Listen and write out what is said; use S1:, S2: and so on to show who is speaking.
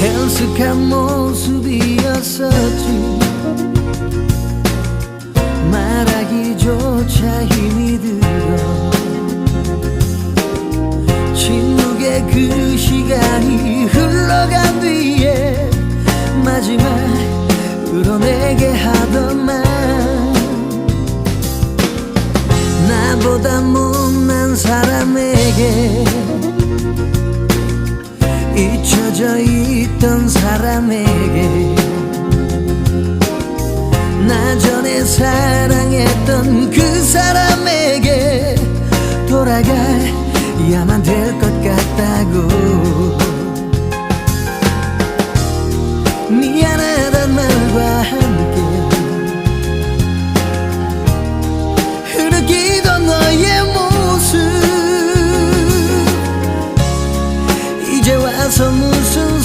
S1: 헬스한 모습이었었지 말하기조차 힘이 들어 침묵의 그 시간이 흘러간 뒤에 마지막으로 내게 하던 말 나보다 못난 사람에게 잊혀져 있 어떤 사람에게 나 전에 사랑했던 그 사람에게 돌아가야만 될 것 같다고. 미안하단 말과 함께 흐르기던 너의 모습. 이제 와서 무슨